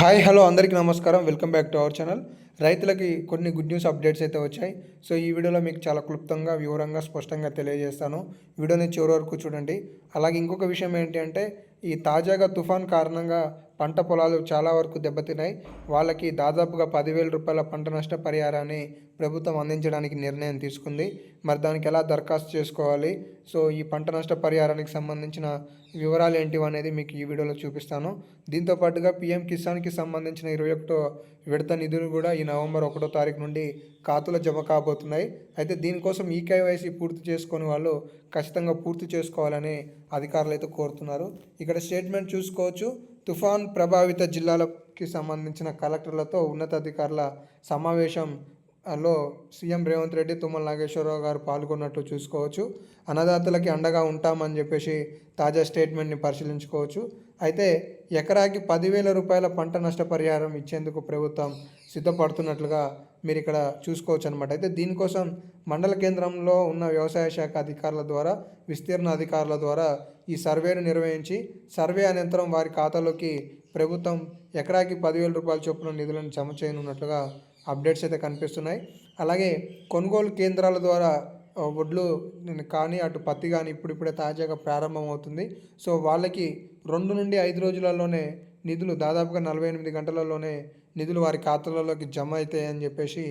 Hi hello అందరికీ నమస్కారం. Welcome back to our channel. రైతులకి కొన్ని గుడ్ న్యూస్ అప్డేట్స్ అయితే వచ్చాయి. సో ఈ వీడియోలో మీకు చాలా క్లుప్తంగా వివరంగా స్పష్టంగా తెలియజేస్తాను. వీడియోని చివరి వరకు చూడండి. అలాగే ఇంకొక విషయం ఏంటి అంటే ఈ తాజాగా తుఫాన్ కారణంగా పంట పొలాలు చాలా వరకు దెబ్బతిన్నాయి. వాళ్ళకి దాదాపుగా పదివేల రూపాయల పంట నష్ట పరిహారాన్ని ప్రభుత్వం అందించడానికి నిర్ణయం తీసుకుంది. మరి దానికి ఎలా దరఖాస్తు చేసుకోవాలి? సో ఈ పంట నష్ట పరిహారానికి సంబంధించిన వివరాలు ఏంటివి అనేది మీకు ఈ వీడియోలో చూపిస్తాను. దీంతో పాటుగా పిఎం కిసాన్కి సంబంధించిన ఇరవై ఒకటో విడత నిధులు కూడా ఈ నవంబర్ ఒకటో తారీఖు నుండి ఖాతాలో జమ కాబోతున్నాయి. అయితే దీనికోసం ఈ కేవైసీ పూర్తి చేసుకుని వాళ్ళు ఖచ్చితంగా పూర్తి చేసుకోవాలని అధికారులు అయితే కోరుతున్నారు. ఇక్కడ స్టేట్మెంట్ చూసుకోవచ్చు. తుఫాన్ ప్రభావిత జిల్లాలకి సంబంధించిన కలెక్టర్లతో ఉన్నతాధికారుల సమావేశం లో సీఎం రేవంత్ రెడ్డి తుమ్మల నాగేశ్వరరావు గారు పాల్గొన్నట్లు చూసుకోవచ్చు. అన్నదాతలకి అండగా ఉంటామని చెప్పేసి తాజా స్టేట్మెంట్ని పరిశీలించుకోవచ్చు. అయితే ఎకరాకి పదివేల రూపాయల పంట నష్టపరిహారం ఇచ్చేందుకు ప్రభుత్వం సిద్ధపడుతున్నట్లుగా మీరు ఇక్కడ చూసుకోవచ్చు అనమాట అయితే దీనికోసం మండల కేంద్రంలో ఉన్న వ్యవసాయ శాఖ అధికారుల ద్వారా విస్తీర్ణ అధికారుల ద్వారా ఈ సర్వేను నిర్వహించి సర్వే అనంతరం వారి ఖాతాలోకి ప్రభుత్వం ఎకరాకి పదివేల రూపాయల చొప్పున నిధులను జమ చేయనున్నట్లుగా అప్డేట్స్ అయితే కనిపిస్తున్నాయి. అలాగే కొనుగోలు కేంద్రాల ద్వారా వడ్లు కానీ అటు పత్తి కానీ ఇప్పుడిప్పుడే తాజాగా ప్రారంభమవుతుంది. సో వాళ్ళకి రెండు నుండి ఐదు రోజులలోనే నిధులు దాదాపుగా నలభై ఎనిమిది గంటలలోనే నిధులు వారి ఖాతాలలోకి జమ అవుతాయని చెప్పేసి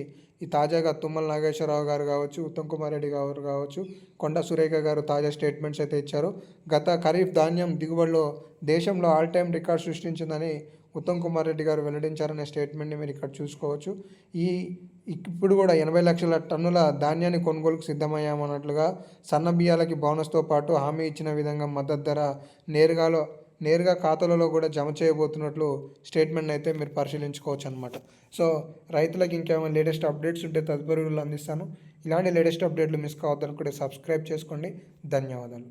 ఈ తాజాగా తుమ్మల నాగేశ్వరరావు గారు కావచ్చు ఉత్తమ్ కుమార్ రెడ్డి గారు కావచ్చు కొండ సురేఖ గారు తాజా స్టేట్మెంట్స్ అయితే ఇచ్చారు. గత ఖరీఫ్ ధాన్యం దిగుబడిలో దేశంలో ఆల్ టైమ్ రికార్డ్ సృష్టించిందని ఉత్తమ్ కుమార్ రెడ్డి గారు వెల్లడించారనే స్టేట్మెంట్ని మీరు ఇక్కడ చూసుకోవచ్చు. ఈ ఇప్పుడు కూడా ఎనభై లక్షల టన్నుల ధాన్యాన్ని కొనుగోలుకు సిద్ధమయ్యామన్నట్లుగా సన్న బియ్యాలకి బోనస్తో పాటు హామీ ఇచ్చిన విధంగా మద్దతు ధర నేరుగాలో నేరుగా ఖాతాలలో కూడా జమ చేయబోతున్నట్లు స్టేట్మెంట్ అయితే మీరు పరిశీలించుకోవచ్చు అనమాట సో రైతులకు ఇంకేమైనా లేటెస్ట్ అప్డేట్స్ ఉంటే తదుపరి అందిస్తాను. ఇలాంటి లేటెస్ట్ అప్డేట్లు మిస్ కావద్దనుకుంటే సబ్స్క్రైబ్ చేసుకోండి. ధన్యవాదాలు.